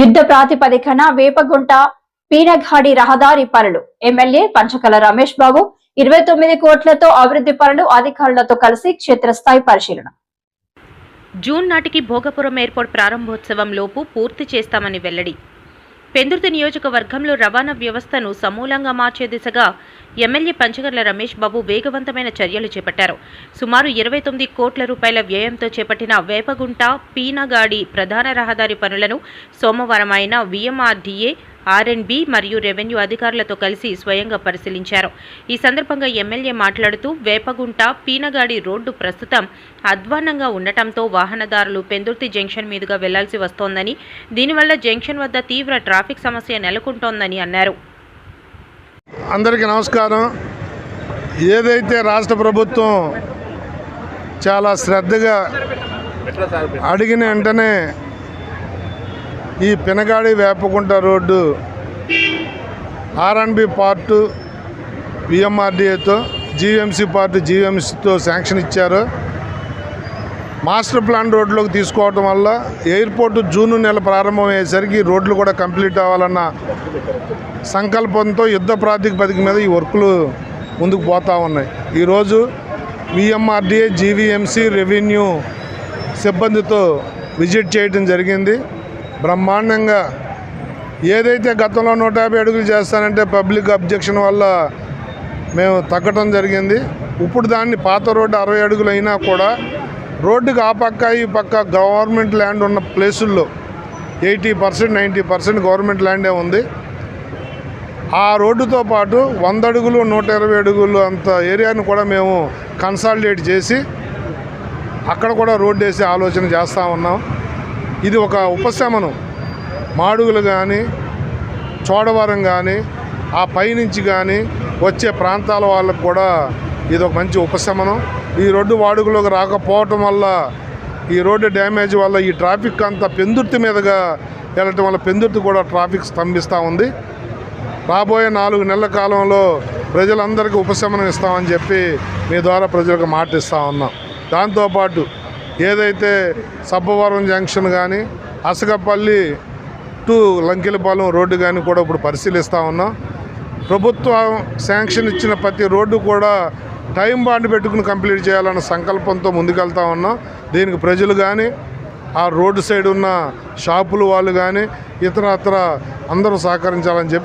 యుద్ధ ప్రాతిపదికన వేపగుంట పీనఘాడి రహదారి పనులు. ఎమ్మెల్యే పంచకల రమేష్ బాబు ఇరవై తొమ్మిది కోట్లతో అభివృద్ధి పనులు అధికారులతో కలిసి క్షేత్రస్థాయి పరిశీలన. జూన్ నాటికి భోగపురం ఎయిర్పోర్ట్ ప్రారంభోత్సవం లోపు పూర్తి చేస్తామని వెల్లడి. పెందుర్తి నియోజకవర్గంలో రవాణా వ్యవస్థను సమూలంగా మార్చే దిశగా ఎమ్మెల్యే పంచగర్ల రమేష్ బాబు వేగవంతమైన చర్యలు చేపట్టారు. సుమారు ఇరవై తొమ్మిది కోట్ల రూపాయల వ్యయంతో చేపట్టిన వేపగుంట పీనగాడి ప్రధాన రహదారి పనులను సోమవారం ఆయన విఎంఆర్డీఏ ఆర్ఎండ్బి మరియు రెవెన్యూ అధికారులతో కలిసి స్వయంగా పరిశీలించారు. ఈ సందర్భంగా ఎమ్మెల్యే మాట్లాడుతూ వేపగుంట పీనగాడి రోడ్డు ప్రస్తుతం అధ్వాన్నంగా ఉండటంతో వాహనదారులు పెందుర్తి జంక్షన్ మీదుగా వెళ్ళాల్సి వస్తోందని దీనివల్ల జంక్షన్ వద్ద తీవ్ర ట్రాఫిక్ సమస్య నెలకొంటోందని అన్నారు. అందరికీ నమస్కారం. ఏదైతే రాష్ట్ర ప్రభుత్వం చాలా శ్రద్ధగా అడిగిన వెంటనే ఈ Pinagadi Vepakunta road RNB part విఎంఆర్డిఏతో GVMC part జీవీఎంసీతో శాంక్షన్ ఇచ్చారు. మాస్టర్ ప్లాన్ రోడ్లోకి తీసుకోవడం వల్ల ఎయిర్పోర్టు జూన్ నెల ప్రారంభమయ్యేసరికి రోడ్లు కూడా కంప్లీట్ అవ్వాలన్న సంకల్పంతో యుద్ధ ప్రాతిపదిక మీద ఈ వర్కులు ముందుకు పోతూ ఉన్నాయి. ఈరోజు విఎంఆర్డిఏ జీవీఎంసీ రెవెన్యూ సిబ్బందితో విజిట్ చేయడం జరిగింది. బ్రహ్మాండంగా ఏదైతే గతంలో నూట యాభై అడుగులు చేస్తానంటే పబ్లిక్ అబ్జెక్షన్ వల్ల మేము తగ్గటం జరిగింది. ఇప్పుడు దాన్ని పాత రోడ్డు అరవై అడుగులు అయినా కూడా రోడ్డుకి ఆ పక్క ఈ పక్క గవర్నమెంట్ ల్యాండ్ ఉన్న ప్లేసుల్లో eighty percent ninety percent government ల్యాండే ఉంది. ఆ రోడ్డుతో పాటు వంద అడుగులు నూట ఇరవై అడుగులు అంత ఏరియాను కూడా మేము కన్సాలిడేట్ చేసి అక్కడ కూడా రోడ్డు వేసే ఆలోచన చేస్తూ ఉన్నాం. ఇది ఒక ఉపశమనం. మాడుగులు కానీ చోడవరం కానీ ఆ పైనుంచి కానీ వచ్చే ప్రాంతాల వాళ్ళకు కూడా ఇది ఒక మంచి ఉపశమనం. ఈ రోడ్డు వాడుకలోకి రాకపోవటం వల్ల ఈ రోడ్డు డ్యామేజ్ వల్ల ఈ ట్రాఫిక్ అంతా పెందుర్తి మీదుగా వెళ్ళటం వల్ల పెందుర్తి కూడా ట్రాఫిక్ స్తంభిస్తూ ఉంది. రాబోయే నాలుగు నెలల కాలంలో ప్రజలందరికీ ఉపశమనం ఇస్తామని చెప్పి మీ ద్వారా ప్రజలకు మాట ఇస్తా ఉన్నాం. దాంతోపాటు ఏదైతే సబ్బవరం జంక్షన్ కానీ అసగపల్లి టు లంకెలపాలెం రోడ్డు కానీ కూడా ఇప్పుడు పరిశీలిస్తూ ఉన్నాం. ప్రభుత్వం శాంక్షన్ ఇచ్చిన ప్రతి రోడ్డు కూడా టైం బాండ్ పెట్టుకుని కంప్లీట్ చేయాలన్న సంకల్పంతో ముందుకెళ్తా ఉన్నాం. దీనికి ప్రజలు కానీ ఆ రోడ్డు సైడ్ ఉన్న షాపులు వాళ్ళు కానీ ఇతర అందరూ సహకరించాలని చెప్పి